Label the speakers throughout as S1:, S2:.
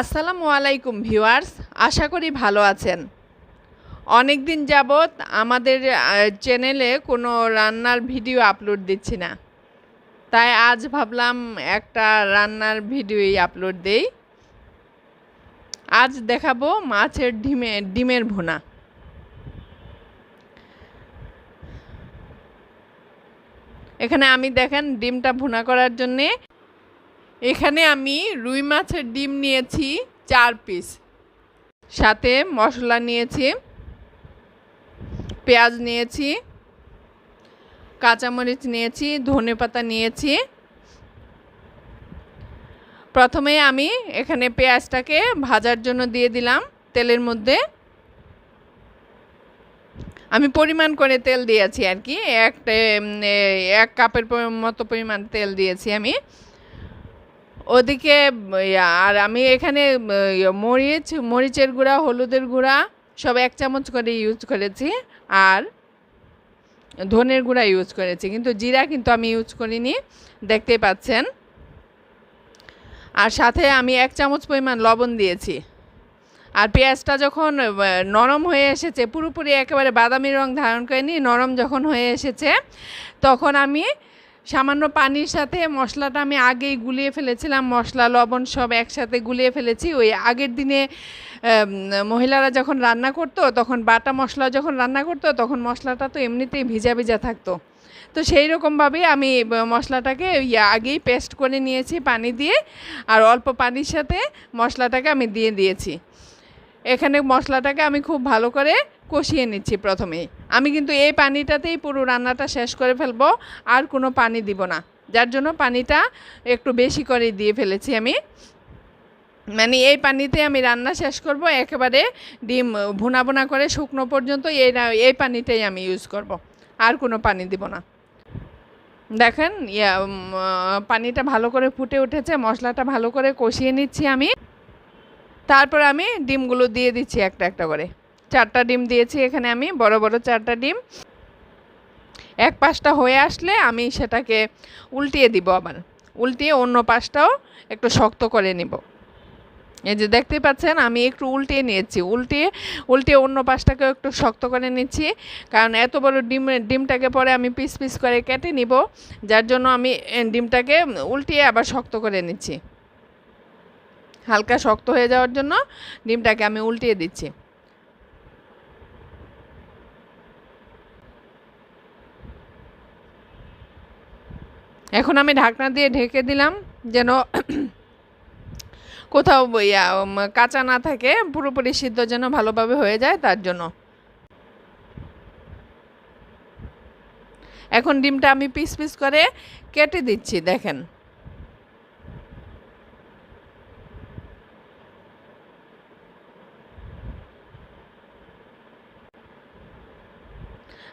S1: আসসালামু আলাইকুম ভিউয়ার্স, আশা করি ভালো আছেন। অনেক দিন যাবৎ আমাদের চ্যানেলে কোনো রান্নার ভিডিও আপলোড দিচ্ছি না। তাই আজ ভাবলাম একটা রান্নার ভিডিওই আপলোড দেই। আজ দেখাবো মাছের ডিমে, ডিমের ভুনা। এখানে আমি দেখেন ডিমটা ভুনা করার জন্যে এখানে আমি রুই মাছের ডিম নিয়েছি চার পিস। সাথে মশলা নিয়েছি, পেঁয়াজ নিয়েছি, কাঁচামরিচ নিয়েছি, ধনে পাতা নিয়েছি। প্রথমে আমি এখানে পেঁয়াজটাকে ভাজার জন্য দিয়ে দিলাম তেলের মধ্যে। আমি পরিমাণ করে তেল দিয়েছি আর কি, একটা এক কাপের পরি- মতো পরিমাণ তেল দিয়েছি আমি। ওদিকে আর আমি এখানে মরিচ, মরিচের গুঁড়া, হলুদের গুঁড়া, সব এক চামচ করে ইউজ করেছি। আর ধনের গুঁড়া ইউজ করেছি। কিন্তু জিরা কিন্তু আমি ইউজ করিনি। দেখতেই পাচ্ছেন। আর সাথে আমি এক চামচ পরিমাণ লবণ দিয়েছি। আর পেঁয়াজটা যখন নরম হয়ে এসেছে, পুরোপুরি একেবারে বাদামি রং ধারণ করেনি, নরম যখন হয়ে এসেছে, তখন আমি সামান্য পানির সাথে মশলাটা আমি আগেই গুলিয়ে ফেলেছিলাম। মশলা, লবণ সব একসাথে গুলিয়ে ফেলেছি। ওই আগের দিনে মহিলারা যখন রান্না করতো, তখন বাটা মশলা যখন রান্না করতো, তখন মশলাটা তো এমনিতেই ভিজা ভিজা থাকতো। তো সেই রকমভাবেই আমি মশলাটাকে আগেই পেস্ট করে নিয়েছি পানি দিয়ে। আর অল্প পানির সাথে মশলাটাকে আমি দিয়ে দিয়েছি। এখানে মশলাটাকে আমি খুব ভালো করে কষিয়ে নিচ্ছি প্রথমেই। আমি কিন্তু এই পানিটাতেই পুরো রান্নাটা শেষ করে ফেলব, আর কোনো পানি দিব না। যার জন্য পানিটা একটু বেশি করে দিয়ে ফেলেছি আমি। মানে এই পানিতে আমি রান্না শেষ করব, একেবারে ডিম ভুনা ভুনা করে শুকনো পর্যন্ত এই এই পানিটাই আমি ইউজ করব। আর কোনো পানি দিব না। দেখেন, ইয়া পানিটা ভালো করে ফুটে উঠেছে, মশলাটা ভালো করে কষিয়ে নিচ্ছি আমি। তারপর আমি ডিমগুলো দিয়ে দিচ্ছি একটা একটা করে। চারটা ডিম দিয়েছি এখানে আমি, বড় বড় চারটা ডিম। এক পাশটা হয়ে আসলে আমি সেটাকে উল্টিয়ে দিব আবার। উল্টিয়ে অন্য পাশটাও একটু শক্ত করে নিব। এই যে দেখতে পাচ্ছেন, আমি একটু উল্টিয়ে নিয়েছি। উল্টিয়ে উল্টিয়ে অন্য পাশটাকেও একটু শক্ত করে নিচ্ছি। কারণ এত বড় ডিম, ডিমটাকে পরে আমি পিস পিস করে কেটে নিব। যার জন্য আমি ডিমটাকে উল্টিয়ে আবার শক্ত করে নিচ্ছি। হালকা শক্ত হয়ে যাওয়ার জন্য ডিমটাকে আমি উল্টিয়ে দিচ্ছি। এখন আমি ঢাকনা দিয়ে ঢেকে দিলাম যেন কোথাও ইয়া, কাঁচা না থাকে পুরোপুরি সিদ্ধ যেন ভালোভাবে হয়ে যায় তার জন্য। এখন ডিমটা আমি পিস পিস করে কেটে দিচ্ছি দেখেন।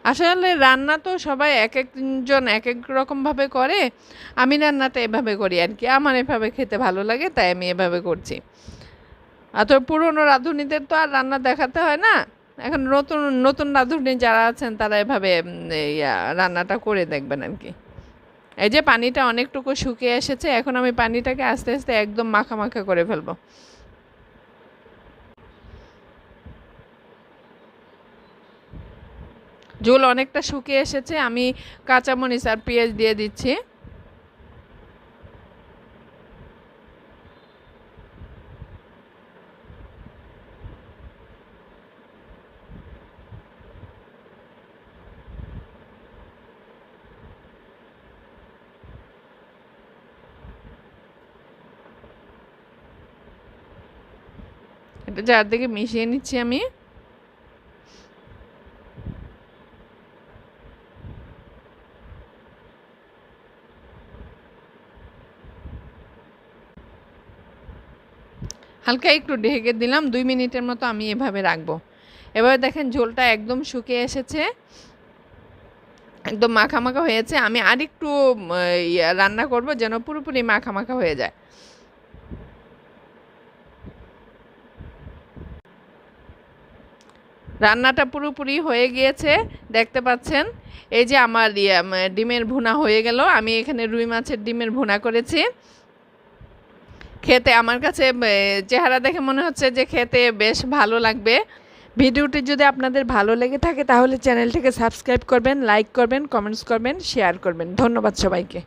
S1: আসলে রান্না তো সবাই এক একজন এক এক রকমভাবে করে। আমি রান্নাটা এভাবে করি আর কি আমার এভাবে খেতে ভালো লাগে, তাই আমি এভাবে করছি। আর তো পুরনো রাঁধুনিদের তো আর রান্না দেখাতে হয় না। এখন নতুন নতুন রাঁধুনি যারা আছেন, তারা এভাবে রান্নাটা করে দেখবেন আর কি এই যে পানিটা অনেকটুকু শুকিয়ে এসেছে, এখন আমি পানিটাকে আস্তে আস্তে একদম মাখা মাখা করে ফেলব। ঝোল অনেকটা শুকিয়ে এসেছে, আমি কাঁচামরিচ আর পেঁয়াজ দিয়ে দিচ্ছি। এটা চারদিকে মিশিয়ে নিচ্ছি আমি। হালকা একটু ঢেকে দিলাম দুই মিনিটের মতো আমি এভাবে রাখব। এবার দেখেন ঝোলটা একদম শুকিয়ে এসেছে একদম মাখা মাখা হয়েছে। আমি উম, ইয়া, রান্না করব যেন পুরোপুরি মাখা মাখা হয়ে যায়। রান্নাটা পুরোপুরি হয়ে গিয়েছে দেখতে পাচ্ছেন? এই যে আমার ডিমের ভুনা হয়ে গেল। আমি এখানে রুই মাছের ডিমের ভুনা করেছি। খেতে আমার কাছে চেহারা দেখে মনে হচ্ছে যে খেতে বেশ ভালো লাগবে।
S2: ভিডিওটি যদি আপনাদের ভালো লেগে থাকে তাহলে চ্যানেলটিকে সাবস্ক্রাইব করবেন, লাইক করবেন, কমেন্টস করবেন, শেয়ার করবেন। ধন্যবাদ সবাইকে।